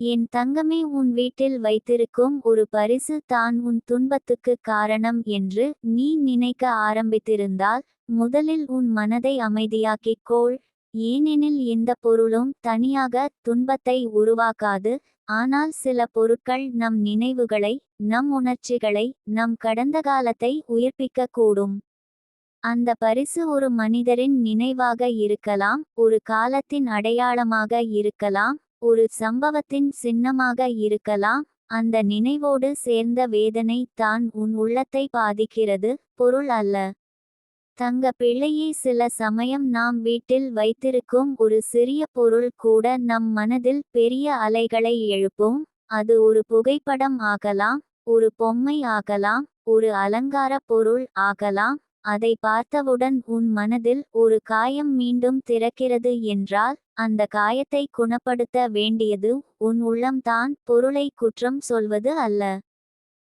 என் தங்கமே உன் வீட்டில் வைத்திருக்கும் ஒரு பரிசு தான் உன் துன்பத்துக்கு காரணம் என்று நீ நினைக்க ஆரம்பித்திருந்தால் முதலில் உன் மனதை அமைதியாக்கிக் கோள். ஏனெனில் எந்த பொருளும் தனியாக துன்பத்தை உருவாக்காது ஆனால் சில பொருட்கள் நம் நினைவுகளை நம் உணர்ச்சிகளை நம் கடந்த காலத்தை உயிர்ப்பிக்க கூடும். அந்த பரிசு ஒரு மனிதரின் நினைவாக இருக்கலாம் ஒரு காலத்தின் அடையாளமாக இருக்கலாம் ஒரு சம்பவத்தின் சின்னமாக இருக்கலாம் அந்த நினைவோடு சேர்ந்த வேதனை தான் உன் உள்ளத்தை பாதிக்கிறது பொருள் அல்ல. தங்க பிள்ளையை சில சமயம் நாம் வீட்டில் வைத்திருக்கும் ஒரு சிறிய பொருள் கூட நம் மனதில் பெரிய அலைகளை எழுப்பும் அது ஒரு புகைப்படம் ஆகலாம் ஒரு பொம்மை ஆகலாம் ஒரு அலங்கார பொருள் ஆகலாம் அதை பார்த்தவுடன் உன் மனதில் ஒரு காயம் மீண்டும் திறக்கிறது என்றால் அந்த காயத்தை குணப்படுத்த வேண்டியது உன் உள்ளம்தான் பொருளை குற்றம் சொல்வது அல்ல.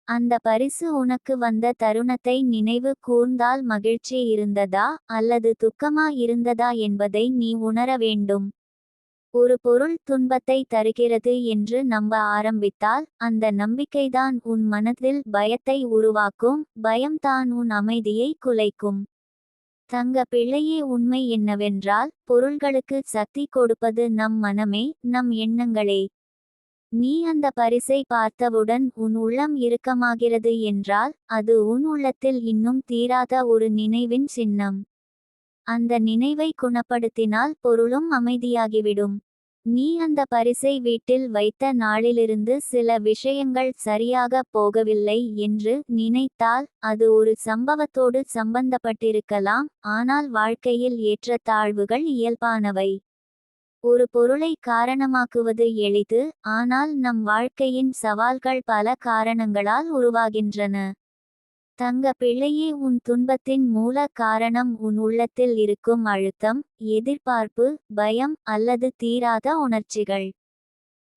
அந்த பரிசு உனக்கு வந்த தருணத்தை நினைவு கூர்ந்தால் மகிழ்ச்சி இருந்ததா அல்லது துக்கமா இருந்ததா என்பதை நீ உணர வேண்டும். ஒரு பொருள் துன்பத்தை தருகிறது என்று நம்ப ஆரம்பித்தால் அந்த நம்பிக்கைதான் உன் மனதில் பயத்தை உருவாக்கும் பயம்தான் உன் அமைதியை குலைக்கும். தங்க பிள்ளையே உண்மை என்னவென்றால் பொருள்களுக்கு சக்தி கொடுப்பது நம் மனமே நம் எண்ணங்களே. நீ அந்த பரிசை பார்த்தவுடன் உன் உள்ளம் இறுக்கமாகிறது என்றால் அது உன் உள்ளத்தில் இன்னும் தீராத ஒரு நினைவின் சின்னம். அந்த நினைவை குணப்படுத்தினால் பொருளும் அமைதியாகிவிடும். நீ அந்த பரிசை வீட்டில் வைத்த நாளிலிருந்து சில விஷயங்கள் சரியாக போகவில்லை என்று நினைத்தால் அது ஒரு சம்பவத்தோடு சம்பந்தப்பட்டிருக்கலாம் ஆனால் வாழ்க்கையில் ஏற்ற தாழ்வுகள் இயல்பானவை. ஒரு பொருளை காரணமாக்குவது எளிது ஆனால் நம் வாழ்க்கையின் சவால்கள் பல காரணங்களால் உருவாகின்றன. தங்க பிள்ளையே உன் துன்பத்தின் மூல காரணம். உன் உள்ளத்தில் இருக்கும் அழுத்தம் எதிர்பார்ப்பு பயம் அல்லது தீராத உணர்ச்சிகள்.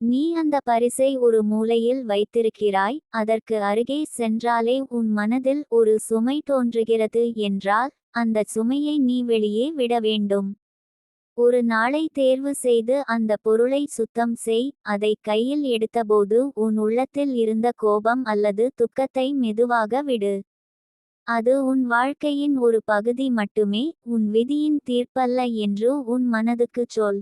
நீ அந்த பரிசை ஒரு மூலையில் வைத்திருக்கிறாய். அதற்கு அருகே சென்றாலே உன் மனதில் ஒரு சுமை தோன்றுகிறது என்றால் அந்த சுமையை நீ வெளியே விட வேண்டும். ஒரு நாளை தேர்வு செய்து அந்த பொருளை சுத்தம் செய். அதை கையில் எடுத்தபோது உன் உள்ளத்தில் இருந்த கோபம் அல்லது துக்கத்தை மெதுவாக விடு. அது உன் வாழ்க்கையின் ஒரு பகுதி மட்டுமே உன் விதியின் தீர்ப்பல்ல என்று உன் மனதுக்குச் சொல்.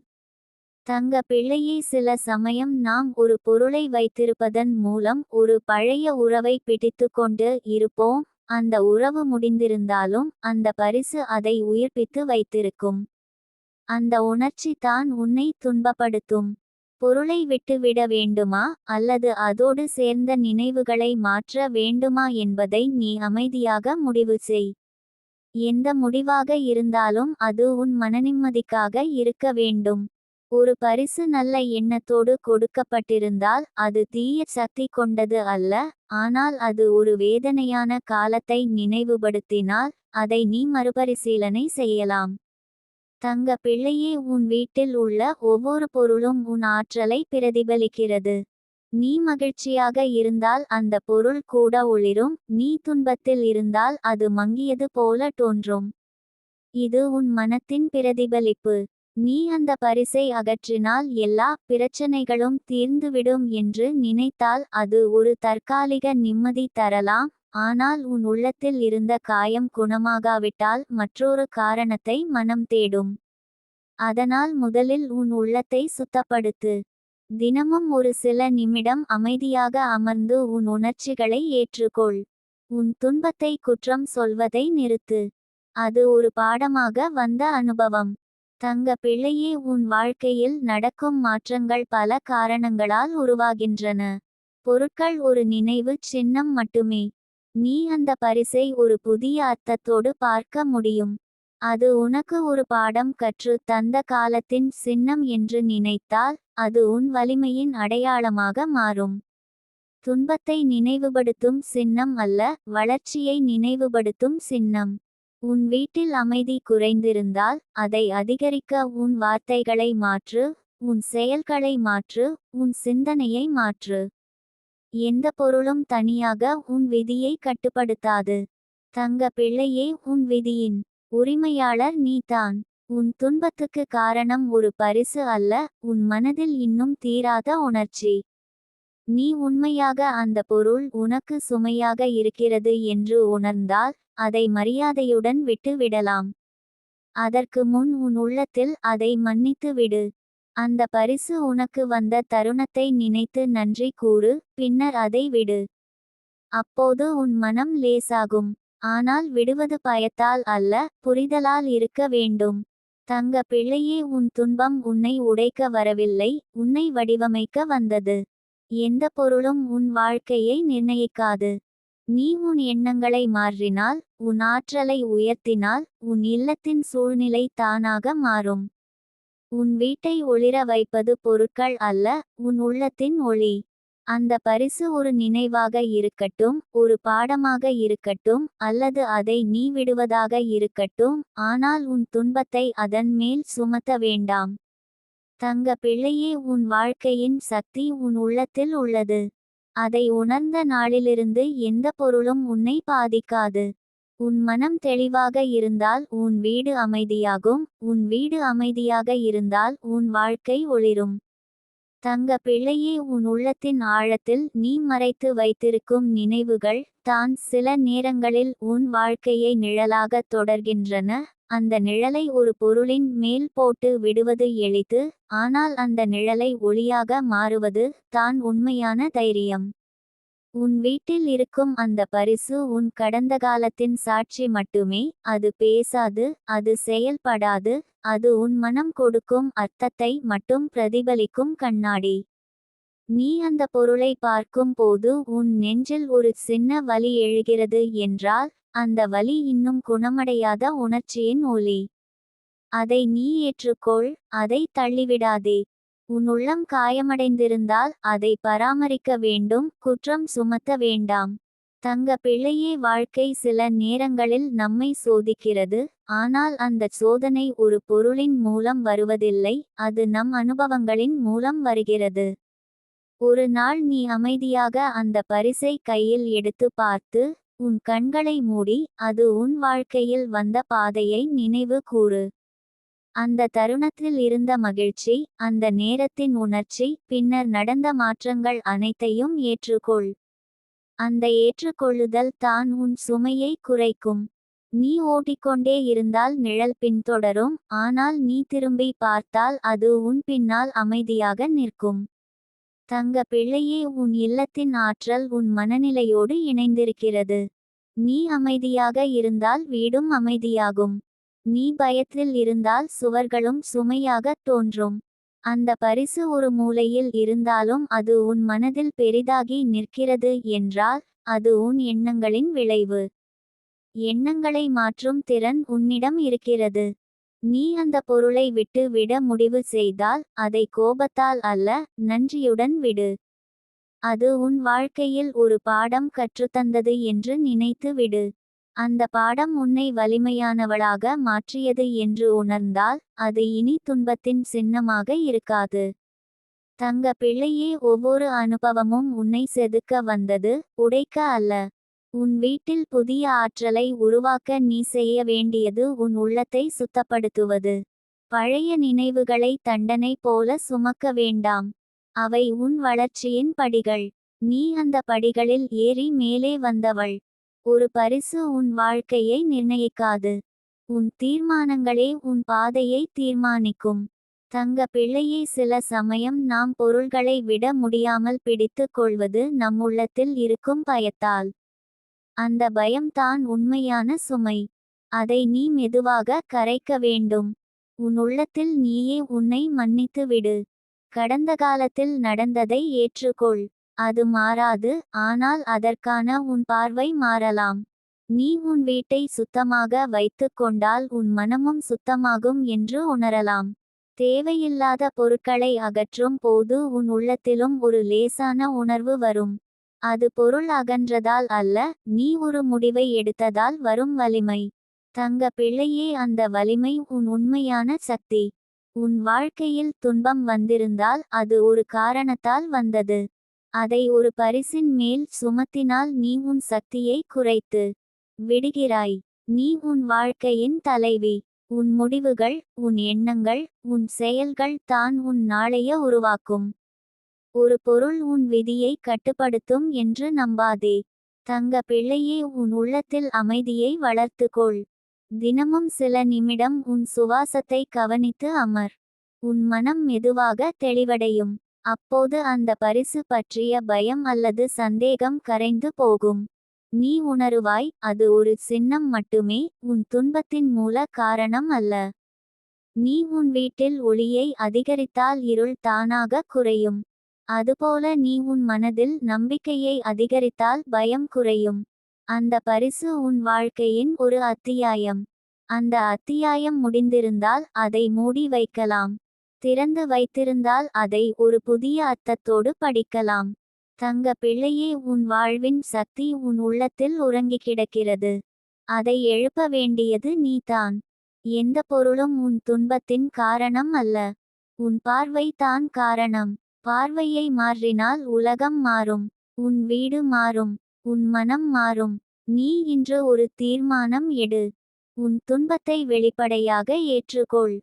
தங்க பிள்ளையை சில சமயம் நாம் ஒரு பொருளை வைத்திருப்பதன் மூலம் ஒரு பழைய உறவை பிடித்து கொண்டு இருப்போம் அந்த உறவு முடிந்திருந்தாலும் அந்த பரிசு அதை உயிர்ப்பித்து வைத்திருக்கும். அந்த உணர்ச்சி தான் உன்னை துன்பப்படுத்தும். பொருளை விட்டுவிட வேண்டுமா? அல்லது அதோடு சேர்ந்த நினைவுகளை மாற்ற வேண்டுமா என்பதை நீ அமைதியாக முடிவு செய். எந்த முடிவாக இருந்தாலும் அது உன் மனநிம்மதிக்காக இருக்க வேண்டும். ஒரு பரிசு நல்ல எண்ணத்தோடு கொடுக்கப்பட்டிருந்தால் அது தீய சக்தி கொண்டது அல்ல. ஆனால் அது ஒரு வேதனையான காலத்தை நினைவுபடுத்தினால் அதை நீ மறுபரிசீலனை செய்யலாம். தங்க பிள்ளையே உன் வீட்டில் உள்ள ஒவ்வொரு பொருளும் உன் ஆற்றலை பிரதிபலிக்கிறது. நீ மகிழ்ச்சியாக இருந்தால் அந்த பொருள் கூட ஒளிரும் நீ துன்பத்தில் இருந்தால் அது மங்கியது போல தோன்றும். இது உன் மனத்தின் பிரதிபலிப்பு. நீ அந்த பரிசை அகற்றினால் எல்லா பிரச்சனைகளும் தீர்ந்துவிடும் என்று நினைத்தால் அது ஒரு தற்காலிக நிம்மதி தரலாம். ஆனால் உன் உள்ளத்தில் இருந்த காயம் குணமாகாவிட்டால் மற்றொரு காரணத்தை மனம் தேடும். அதனால் முதலில் உன் உள்ளத்தை சுத்தப்படுத்து. தினமும் ஒரு சில நிமிடம் அமைதியாக அமர்ந்து உன் உணர்ச்சிகளை ஏற்றுக்கொள். உன் துன்பத்தை குற்றம் சொல்வதை நிறுத்து. அது ஒரு பாடமாக வந்த அனுபவம். தங்க பிள்ளையே உன் வாழ்க்கையில் நடக்கும் மாற்றங்கள் பல காரணங்களால் உருவாகின்றன. பொருட்கள் ஒரு நினைவு சின்னம் மட்டுமே. நீ அந்த பரிசை ஒரு புதிய அர்த்தத்தோடு பார்க்க முடியும். அது உனக்கு ஒரு பாடம் கற்று தந்த காலத்தின் சின்னம் என்று நினைத்தால் அது உன் வலிமையின் அடையாளமாக மாறும். துன்பத்தை நினைவுபடுத்தும் சின்னம் அல்ல வளர்ச்சியை நினைவுபடுத்தும் சின்னம். உன் வீட்டில் அமைதி குறைந்திருந்தால் அதை அதிகரிக்க உன் வார்த்தைகளை மாற்று உன் செயல்களை மாற்று உன் சிந்தனையை மாற்று. எந்த பொருளும் தனியாக உன் விதியை கட்டுப்படுத்தாது. தங்க பிள்ளையே உன் விதியின் உரிமையாளர் நீதான் உன் துன்பத்துக்கு காரணம் ஒரு பரிசு அல்ல உன் மனதில் இன்னும் தீராத உணர்ச்சி. நீ உண்மையாக அந்த பொருள் உனக்கு சுமையாக இருக்கிறது என்று உணர்ந்தால் அதை மரியாதையுடன் விட்டு விடலாம். அதற்கு முன் உன் உள்ளத்தில் அதை மன்னித்து விடு. அந்த பரிசு உனக்கு வந்த தருணத்தை நினைத்து நன்றி கூறு பின்னர் அதை விடு. அப்போது உன் மனம் லேசாகும். ஆனால் விடுவது பயத்தால் அல்ல புரிதலால் இருக்க வேண்டும். தங்க பிள்ளையே உன் துன்பம் உன்னை உடைக்க வரவில்லை உன்னை வடிவமைக்க வந்தது. எந்த பொருளும் உன் வாழ்க்கையை நிர்ணயிக்காது. நீ உன் எண்ணங்களை மாற்றினால் உன் ஆற்றலை உயர்த்தினால் உன் இல்லத்தின் சூழ்நிலை தானாக மாறும். உன் வீட்டை ஒளிர வைப்பது பொருட்கள் அல்ல உன் உள்ளத்தின் ஒளி. அந்த பரிசு ஒரு நினைவாக இருக்கட்டும் ஒரு பாடமாக இருக்கட்டும் அல்லது அதை நீ விடுவதாக இருக்கட்டும் ஆனால் உன் துன்பத்தை அதன் மேல் சுமத்த வேண்டாம். தங்க பிள்ளையே உன் வாழ்க்கையின் சக்தி உன் உள்ளத்தில் உள்ளது. அதை உணர்ந்த நாளிலிருந்து எந்த பொருளும் உன்னை பாதிக்காது. உன் மனம் தெளிவாக இருந்தால் உன் வீடு அமைதியாகும். உன் வீடு அமைதியாக இருந்தால் உன் வாழ்க்கை ஒளிரும். தங்க பிள்ளையே உன் உள்ளத்தின் ஆழத்தில் நீ மறைத்து வைத்திருக்கும் நினைவுகள் தான் சில நேரங்களில் உன் வாழ்க்கையை நிழலாக தொடர்கின்றன. அந்த நிழலை ஒரு பொருளின் மேல் போட்டு விடுவது எளிது ஆனால் அந்த நிழலை ஒளியாக மாறுவது தான் உண்மையான தைரியம். உன் வீட்டில் இருக்கும் அந்த பரிசு உன் கடந்த காலத்தின் சாட்சி மட்டுமே அது பேசாது அது செயல்படாது அது உன் மனம் கொடுக்கும் அர்த்தத்தை மட்டும் பிரதிபலிக்கும் கண்ணாடி. நீ அந்த பொருளை பார்க்கும் போது உன் நெஞ்சில் ஒரு சின்ன வலி எழுகிறது என்றால் அந்த வலி இன்னும் குணமடையாத உணர்ச்சியின் ஒலி. அதை நீ ஏற்றுக்கொள் அதை தள்ளிவிடாதே. உன் உள்ளம் காயமடைந்திருந்தால் அதை பராமரிக்க வேண்டும் குற்றம் சுமத்த வேண்டாம். தங்க பிள்ளையே வாழ்க்கை சில நேரங்களில் நம்மை சோதிக்கிறது ஆனால் அந்த சோதனை ஒரு பொருளின் மூலம் வருவதில்லை அது நம் அனுபவங்களின் மூலம் வருகிறது. ஒரு நாள் நீ அமைதியாக அந்த பரிசை கையில் எடுத்து பார்த்து உன் கண்களை மூடி அது உன் வாழ்க்கையில் வந்த பாதையை நினைவு கூறு. அந்த தருணத்தில் இருந்த மகிழ்ச்சி அந்த நேரத்தின் உணர்ச்சி பின்னர் நடந்த மாற்றங்கள் அனைத்தையும் ஏற்றுக்கொள். அந்த ஏற்றுக்கொள்ளுதல் தான் உன் சுமையை குறைக்கும். நீ ஓட்டிக்கொண்டே இருந்தால் நிழல் பின்தொடரும் ஆனால் நீ திரும்பி பார்த்தால் அது உன் பின்னால் அமைதியாக நிற்கும். தங்க பிள்ளையே உன் இல்லத்தின் ஆற்றல் உன் மனநிலையோடு இணைந்திருக்கிறது. நீ அமைதியாக இருந்தால் வீடும் அமைதியாகும். நீ பயத்தில் இருந்தால் சுவர்களும் சுமையாகத் தோன்றும். அந்த பரிசு ஒரு மூலையில் இருந்தாலும் அது உன் மனதில் பெரிதாகி நிற்கிறது என்றால் அது உன் எண்ணங்களின் விளைவு. எண்ணங்களை மாற்றும் திறன் உன்னிடம் இருக்கிறது. நீ அந்த பொருளை விட்டு விட முடிவு செய்தால் அதை கோபத்தால் அல்ல நன்றியுடன் விடு. அது உன் வாழ்க்கையில் ஒரு பாடம் கற்றுத்தந்தது என்று நினைத்து விடு. அந்த பாடம் உன்னை வலிமையானவளாக மாற்றியது என்று உணர்ந்தால் அது இனி துன்பத்தின் சின்னமாக இருக்காது. தங்க பிள்ளையே ஒவ்வொரு அனுபவமும் உன்னை செதுக்க வந்தது உடைக்க அல்ல. உன் வீட்டில் புதிய ஆற்றலை உருவாக்க நீ செய்ய வேண்டியது உன் உள்ளத்தை சுத்தப்படுத்துவது. பழைய நினைவுகளை தண்டனை போல சுமக்க வேண்டாம். அவை உன் வளர்ச்சியின் படிகள். நீ அந்த படிகளில் ஏறி மேலே வந்தவள். ஒரு பரிசு உன் வாழ்க்கையை நிர்ணயிக்காது. உன் தீர்மானங்களே உன் பாதையை தீர்மானிக்கும். தங்க பிள்ளையை சில சமயம் நாம் பொருள்களை விட முடியாமல் பிடித்து கொள்வது நம் உள்ளத்தில் இருக்கும் பயத்தால். அந்த பயம்தான் உண்மையான சுமை. அதை நீ மெதுவாக கரைக்க வேண்டும். உன் உள்ளத்தில் நீயே உன்னை மன்னித்து விடு. கடந்த காலத்தில் நடந்ததை ஏற்றுக்கொள். அது மாறாது ஆனால் அதற்கான உன் பார்வை மாறலாம். நீ உன் வீட்டை சுத்தமாக வைத்து கொண்டால் உன் மனமும் சுத்தமாகும் என்று உணரலாம். தேவையில்லாத பொருட்களை அகற்றும் போது உன் உள்ளத்திலும் ஒரு லேசான உணர்வு வரும். அது பொருள் அகன்றதால் அல்ல நீ ஒரு முடிவை எடுத்ததால் வரும் வலிமை. தங்க பிள்ளையே அந்த வலிமை உன் உண்மையான சக்தி. உன் வாழ்க்கையில் துன்பம் வந்திருந்தால் அது ஒரு காரணத்தால் வந்தது. அதை ஒரு பரிசின் மேல் சுமத்தினால் நீ உன் சக்தியை குறைத்து விடுகிறாய். நீ உன் வாழ்க்கையின் தலைவி. உன் முடிவுகள் உன் எண்ணங்கள் உன் செயல்கள் தான் உன் நாளைய உருவாக்கும். ஒரு பொருள் உன் விதியை கட்டுப்படுத்தும் என்று நம்பாதே. தங்க பிள்ளையே உன் உள்ளத்தில் அமைதியை வளர்த்துக்கொள். தினமும் சில நிமிடம் உன் சுவாசத்தை கவனித்து அமர். உன் மனம் மெதுவாக தெளிவடையும். அப்போது அந்த பரிசு பற்றிய பயம் அல்லது சந்தேகம் கரைந்து போகும். நீ உணருவாய் அது ஒரு சின்னம் மட்டுமே உன் துன்பத்தின் மூல காரணம் அல்ல. நீ உன் வீட்டில் ஒளியை அதிகரித்தால் இருள் தானாக குறையும். அதுபோல நீ உன் மனதில் நம்பிக்கையை அதிகரித்தால் பயம் குறையும். அந்த பரிசு உன் வாழ்க்கையின் ஒரு அத்தியாயம். அந்த அத்தியாயம் முடிந்திருந்தால் அதை மூடி வைக்கலாம். திறந்து வைத்திருந்தால் அதை ஒரு புதிய அர்த்தத்தோடு படிக்கலாம். தங்க பிள்ளையே உன் வாழ்வின் சக்தி உன் உள்ளத்தில் உறங்கி கிடக்கிறது. அதை எழுப்ப வேண்டியது நீதான். எந்த பொருளும் உன் துன்பத்தின் காரணம் அல்ல. உன் பார்வை தான் காரணம். பார்வையை மாறினால் உலகம் மாறும் உன் வீடு மாறும் உன் மனம் மாறும் நீ இன்று ஒரு தீர்மானம் எடு உன் துன்பத்தை வெளிப்படையாக ஏற்றுக்கொள்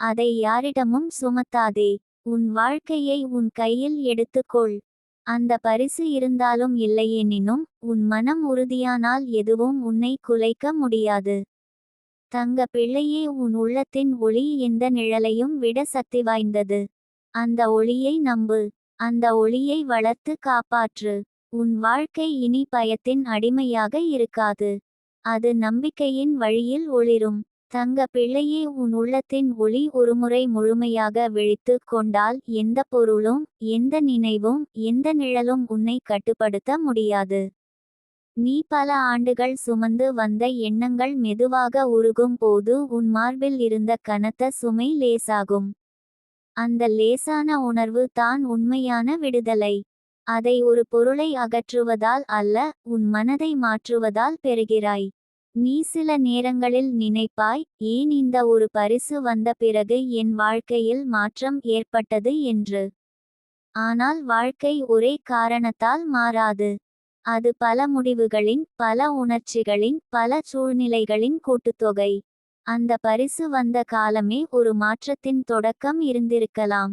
அதை யாரிடமும் சுமத்தாதே உன் வாழ்க்கையை உன் கையில் எடுத்துக்கொள் அந்த பரிசு இருந்தாலும் இல்லையெனினும் உன் மனம் உறுதியானால் எதுவும் உன்னை குலைக்க முடியாது. தங்க பிள்ளையே உன் உள்ளத்தின் ஒளி எந்த நிழலையும் விட சக்தி வாய்ந்தது. அந்த ஒளியை நம்பு. அந்த ஒளியை வளர்த்து காப்பாற்று. உன் வாழ்க்கை இனி பயத்தின் அடிமையாக இருக்காது. அது நம்பிக்கையின் வழியில் ஒளிரும். தங்க பிள்ளையே உன் உள்ளத்தின் ஒளி ஒருமுறை முழுமையாக விழித்து கொண்டால் எந்த பொருளும் எந்த நினைவும் எந்த நிழலும் உன்னை கட்டுப்படுத்த முடியாது. நீ பல ஆண்டுகள் சுமந்து வந்த எண்ணங்கள் மெதுவாக உருகும் போது உன் மார்பில் இருந்த கனத்த சுமை லேசாகும். அந்த லேசான உணர்வு தான் உண்மையான விடுதலை. அதை ஒரு பொருளை அகற்றுவதால் அல்ல உன் மனதை மாற்றுவதால் பெறுகிறாய். நீ சில நேரங்களில் நினைப்பாய் ஏன் இந்த ஒரு பரிசு வந்த பிறகு என் வாழ்க்கையில் மாற்றம் ஏற்பட்டது என்று. ஆனால் வாழ்க்கை ஒரே காரணத்தால் மாறாது. அது பல முடிவுகளின் பல உணர்ச்சிகளின் பல சூழ்நிலைகளின் கூட்டுத்தொகை. அந்த பரிசு வந்த காலமே ஒரு மாற்றத்தின் தொடக்கம் இருந்திருக்கலாம்.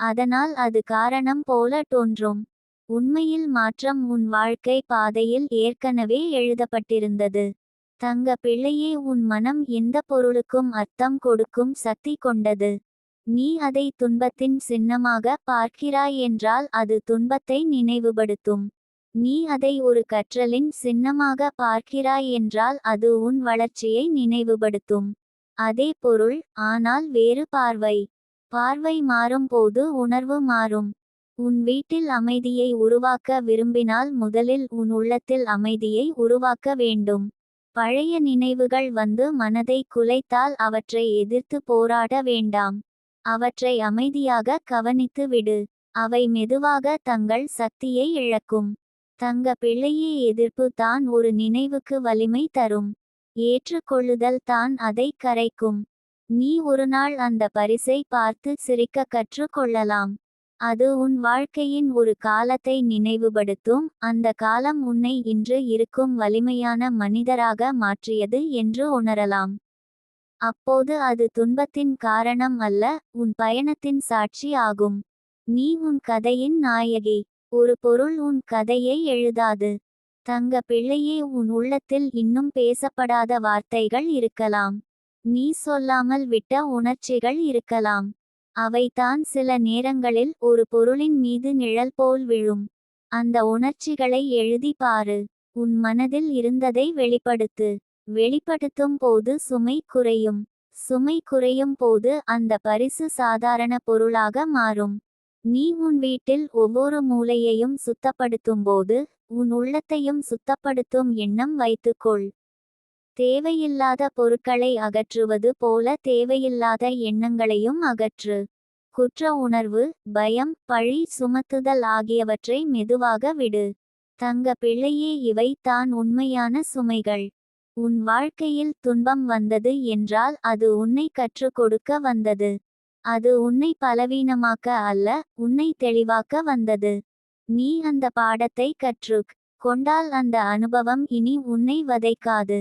அதனால் அது காரணம் போல தோன்றும். உண்மையில் மாற்றம் உன் வாழ்க்கை பாதையில் ஏற்கனவே எழுதப்பட்டிருந்தது. தங்க பிள்ளையே உன் மனம் எந்த பொருளுக்கும் அர்த்தம் கொடுக்கும் சக்தி கொண்டது. நீ அதை துன்பத்தின் சின்னமாக பார்க்கிறாய் என்றால் அது துன்பத்தை நினைவுபடுத்தும். நீ அதை ஒரு கற்றலின் சின்னமாக பார்க்கிறாய் என்றால் அது உன் வளர்ச்சியை நினைவுபடுத்தும். அதே பொருள் ஆனால் வேறு பார்வை. பார்வை மாறும் போது உணர்வு மாறும். உன் வீட்டில் அமைதியை உருவாக்க விரும்பினால் முதலில் உன் உள்ளத்தில் அமைதியை உருவாக்க வேண்டும். பழைய நினைவுகள் வந்து மனதை குலைத்தால் அவற்றை எதிர்த்து போராட வேண்டாம். அவற்றை அமைதியாக கவனித்து விடு. அவை மெதுவாக தங்கள் சக்தியை இழக்கும். தங்க பிள்ளையே எதிர்ப்பு தான் ஒரு நினைவுக்கு வலிமை தரும். ஏற்றுக்கொள்ளுதல் தான் அதை கரைக்கும். நீ ஒரு நாள் அந்த பரிசை பார்த்து சிரிக்க கற்றுக்கொள்ளலாம் அது உன் வாழ்க்கையின் ஒரு காலத்தை நினைவுபடுத்தும். அந்த காலம் உன்னை இன்று இருக்கும் வலிமையான மனிதராக மாற்றியது என்று உணரலாம். அப்போது அது துன்பத்தின் காரணம் அல்ல உன் பயணத்தின் சாட்சி ஆகும். நீ உன் கதையின் நாயகி. ஒரு பொருள் உன் கதையை எழுதாது. தங்க பிள்ளையே உன் உள்ளத்தில் இன்னும் பேசப்படாத வார்த்தைகள் இருக்கலாம். நீ சொல்லாமல் விட்ட உணர்ச்சிகள் இருக்கலாம். அவைதான் சில நேரங்களில் ஒரு பொருளின் மீது நிழல் போல் விழும். அந்த உணர்ச்சிகளை எழுதி பாரு. உன் மனதில் இருந்ததை வெளிப்படுத்து. வெளிப்படுத்தும் போது சுமை குறையும். சுமை குறையும் போது அந்த பரிசு சாதாரண பொருளாக மாறும். நீ உன் வீட்டில் ஒவ்வொரு மூலையையும் சுத்தப்படுத்தும்போது உன் உள்ளத்தையும் சுத்தப்படுத்தும் எண்ணம் வைத்துக்கொள். தேவையில்லாத பொருட்களை அகற்றுவது போல தேவையில்லாத எண்ணங்களையும் அகற்று. குற்ற உணர்வு பயம் பழி சுமத்துதல் ஆகியவற்றை மெதுவாக விடு. தங்க பிள்ளையே இவை தான் உண்மையான சுமைகள். உன் வாழ்க்கையில் துன்பம் வந்தது என்றால் அது உன்னை கற்றுக் கொடுக்க வந்தது. அது உன்னை பலவீனமாக்க அல்ல உன்னை தெளிவாக்க வந்தது. நீ அந்த பாடத்தை கற்றுக் கொண்டால் அந்த அனுபவம் இனி உன்னை வதைக்காது.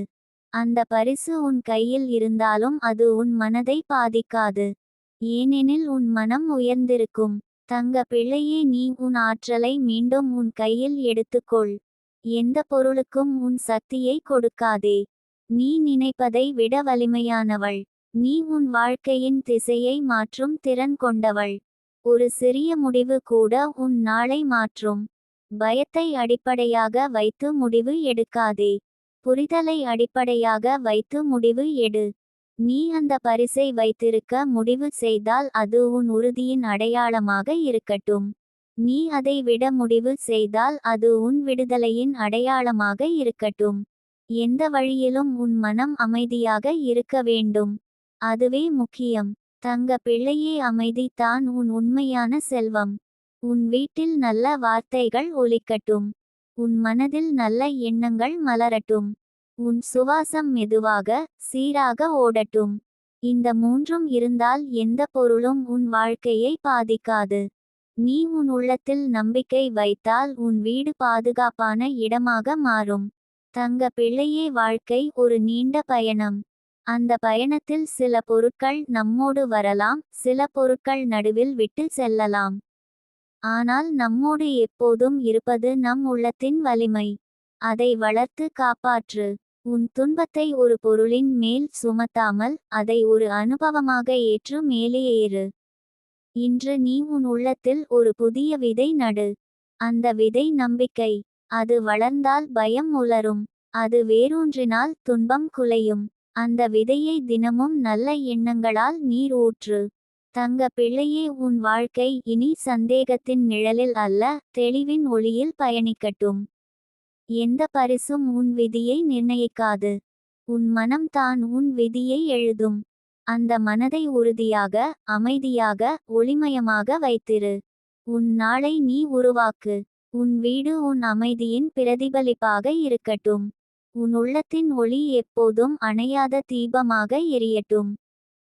அந்த பரிசு உன் கையில் இருந்தாலும் அது உன் மனதை பாதிக்காது. ஏனெனில் உன் மனம் உயர்ந்திருக்கும். தங்க பிள்ளையே நீ உன் ஆற்றலை மீண்டும் உன் கையில் எடுத்துக்கொள். எந்த பொருளுக்கும் உன் சக்தியை கொடுக்காதே. நீ நினைப்பதை விட வலிமையானவள். நீ உன் வாழ்க்கையின் திசையை மாற்றும் திறன் கொண்டவள். ஒரு சிறிய முடிவு கூட உன் நாளை மாற்றும். பயத்தை அடிப்படையாக வைத்து முடிவு எடுக்காதே. புரிதலை அடிப்படையாக வைத்து முடிவு எடு. நீ அந்த பரிசை வைத்திருக்க முடிவு செய்தால் அது உன் உறுதியின் அடையாளமாக இருக்கட்டும். நீ அதை விட முடிவு செய்தால் அது உன் விடுதலையின் அடையாளமாக இருக்கட்டும். எந்த வழியிலும் உன் மனம் அமைதியாக இருக்க வேண்டும். அதுவே முக்கியம். தங்க பிள்ளையே அமைதி தான் உன் உண்மையான செல்வம். உன் வீட்டில் நல்ல வார்த்தைகள் ஒலிக்கட்டும். உன் மனதில் நல்ல எண்ணங்கள் மலரட்டும். உன் சுவாசம் மெதுவாக சீராக ஓடட்டும். இந்த மூன்றும் இருந்தால் எந்த பொருளும் உன் வாழ்க்கையை பாதிக்காது. நீ உன் உள்ளத்தில் நம்பிக்கை வைத்தால் உன் வீடு பாதுகாப்பான இடமாக மாறும். தங்க பிள்ளையே வாழ்க்கை ஒரு நீண்ட பயணம். அந்த பயணத்தில் சில பொருட்கள் நம்மோடு வரலாம் சில பொருட்கள் நடுவில் விட்டு செல்லலாம். ஆனால் நம்மோடு எப்போதும் இருப்பது நம் உள்ளத்தின் வலிமை. அதை வளர்த்து காப்பாற்று. உன் துன்பத்தை ஒரு பொருளின் மேல் சுமத்தாமல் அதை ஒரு அனுபவமாக ஏற்று மேலே ஏறு. இன்று நீ உன் உள்ளத்தில் ஒரு புதிய விதை நடு. அந்த விதை நம்பிக்கை. அது வளர்ந்தால் பயம் உலரும். அது வேரூன்றினால் துன்பம் குலையும். அந்த விதையை தினமும் நல்ல எண்ணங்களால் நீர் ஊற்று. தங்க பிள்ளையே உன் வாழ்க்கை இனி சந்தேகத்தின் நிழலில் அல்ல தெளிவின் ஒளியில் பயணிக்கட்டும். எந்த பரிசும் உன் விதியை நிர்ணயிக்காது. உன் மனம் தான் உன் விதியை எழுதும். அந்த மனதை உறுதியாக அமைதியாக ஒளிமயமாக வைத்திரு. உன் நாளை நீ உருவாக்கு. உன் வீடு உன் அமைதியின் பிரதிபலிப்பாக இருக்கட்டும். உன் உள்ளத்தின் ஒளி எப்போதும் அணையாத தீபமாக எரியட்டும்.